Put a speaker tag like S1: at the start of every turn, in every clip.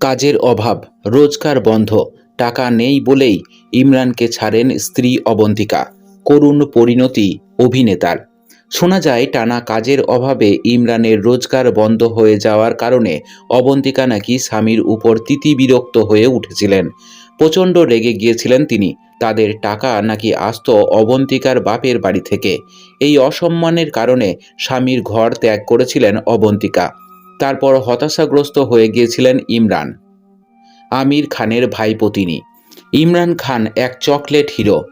S1: কাজের অভাব, রোজগার বন্ধ, টাকা নেই বলেই ইমরানকে ছাড়েন স্ত্রী অবন্তিকা, করুণ পরিণতি অভিনেতার। শোনা যায়, টানা কাজের অভাবে ইমরানের রোজগার বন্ধ হয়ে যাওয়ার কারণে অবন্তিকা নাকি স্বামীর উপর তিতিবিরক্ত হয়ে উঠেছিলেন। প্রচণ্ড রেগে গিয়েছিলেন তিনি। তাদের টাকা নাকি আসত অবন্তিকার বাপের বাড়ি থেকে। এই অসম্মানের কারণে স্বামীর ঘর ত্যাগ করেছিলেন অবন্তিকা। তারপর হতাশাগ্রস্ত হয়ে গিয়েছিলেন ইমরান। আমির খানের ভাইপো তিনি ইমরান খান এক চকলেট হিরো।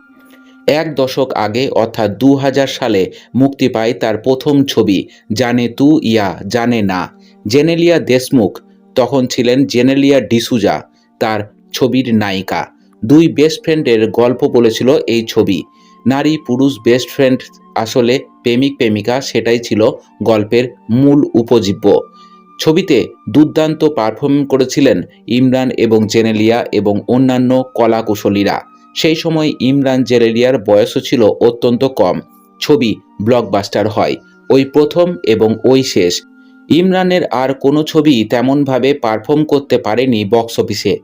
S1: এক দশক আগে, অর্থাৎ দু হাজার সালে, মুক্তি পায় তার প্রথম ছবি, জানে তু ইয়া, জানে না। জেনেলিয়া দেশমুখ। তখন ছিলেন জেনেলিয়া ডিসুজা, তার ছবির নায়িকা। দুই বেস্ট ফ্রেন্ডের গল্প বলেছিল এই ছবি। নারী পুরুষ বেস্ট ফ্রেন্ড আসলে প্রেমিক প্রেমিকা সেটাই ছিল গল্পের মূল উপজীব্য। ছবিতে দুর্দান্ত পারফর্ম করেছিলেন ইমরান এবং জেনেলিয়া এবং অন্যান্য কলাকুশলীরা। সেই সময় ইমরান জেনেলিয়ার বয়সও ছিল অত্যন্ত কম। ছবি ব্লকবাস্টার হয়। ওই প্রথম এবং ওই শেষ। ইমরানের আর কোনো ছবি তেমনভাবে পারফর্ম করতে পারেনি বক্স অফিসে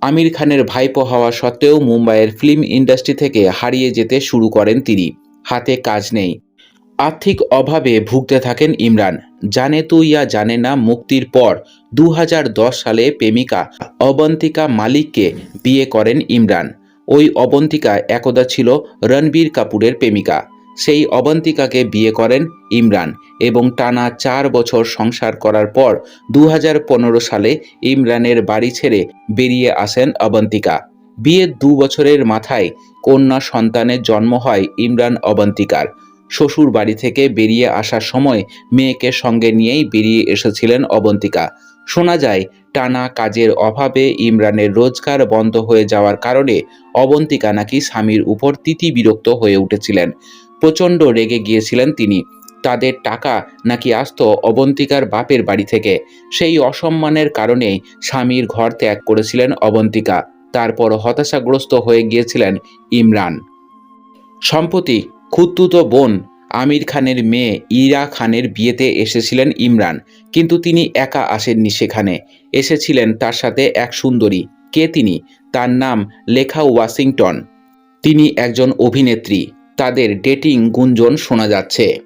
S1: আমির খানের ভাইপো হওয়া সত্ত্বেও মুম্বাইয়ের ফিল্ম ইন্ডাস্ট্রি থেকে হারিয়ে যেতে শুরু করেন তিনি। হাতে কাজ নেই। আর্থিক অভাবে ভুগতে থাকেন ইমরান। জানে তু ইয়া জানে না মুক্তির পর দু হাজার দশ সালে প্রেমিকা অবন্তিকা মালিককে বিয়ে করেন ইমরান। ওই অবন্তিকা একদা ছিল রণবীর কাপুরের প্রেমিকা। সেই অবন্তিকাকে বিয়ে করেন ইমরান এবং টানা চার বছর সংসার করার পর দু হাজার পনেরো সালে ইমরানের বাড়ি ছেড়ে বেরিয়ে আসেন অবন্তিকা। বিয়ের দু বছরের মাথায় কন্যা সন্তানের জন্ম হয় ইমরান অবন্তিকার। শ্বশুর বাড়ি থেকে বেরিয়ে আসার সময় মেয়েকে সঙ্গে নিয়েই বেরিয়ে এসেছিলেন অবন্তিকা। শোনা যায়, টানা কাজের অভাবে ইমরানের রোজগার বন্ধ হয়ে যাওয়ার কারণে অবন্তিকা নাকি স্বামীর উপর তিতি বিরক্ত হয়ে উঠেছিলেন। প্রচণ্ড রেগে গিয়েছিলেন তিনি। তাদের টাকা নাকি আসত অবন্তিকার বাপের বাড়ি থেকে। সেই অসম্মানের কারণেই স্বামীর ঘর ত্যাগ করেছিলেন অবন্তিকা। তারপর হতাশাগ্রস্ত হয়ে গিয়েছিলেন ইমরান। সম্প্রতি খুদ্দুত বোন আমির খানের মেয়ে ইরা খানের বিয়েতে এসেছিলেন ইমরান, কিন্তু তিনি একা আসেননি সেখানে। এসেছিলেন তার সাথে এক সুন্দরী। কে তিনি? তার নাম লেখা ওয়াশিংটন। তিনি একজন অভিনেত্রী। তাদের ডেটিং গুঞ্জন শোনা যাচ্ছে।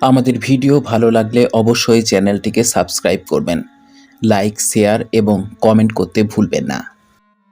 S1: আমাদের ভিডিও ভালো লাগলে অবশ্যই চ্যানেলটিকে সাবস্ক্রাইব করবেন। লাইক, শেয়ার এবং কমেন্ট করতে ভুলবেন না।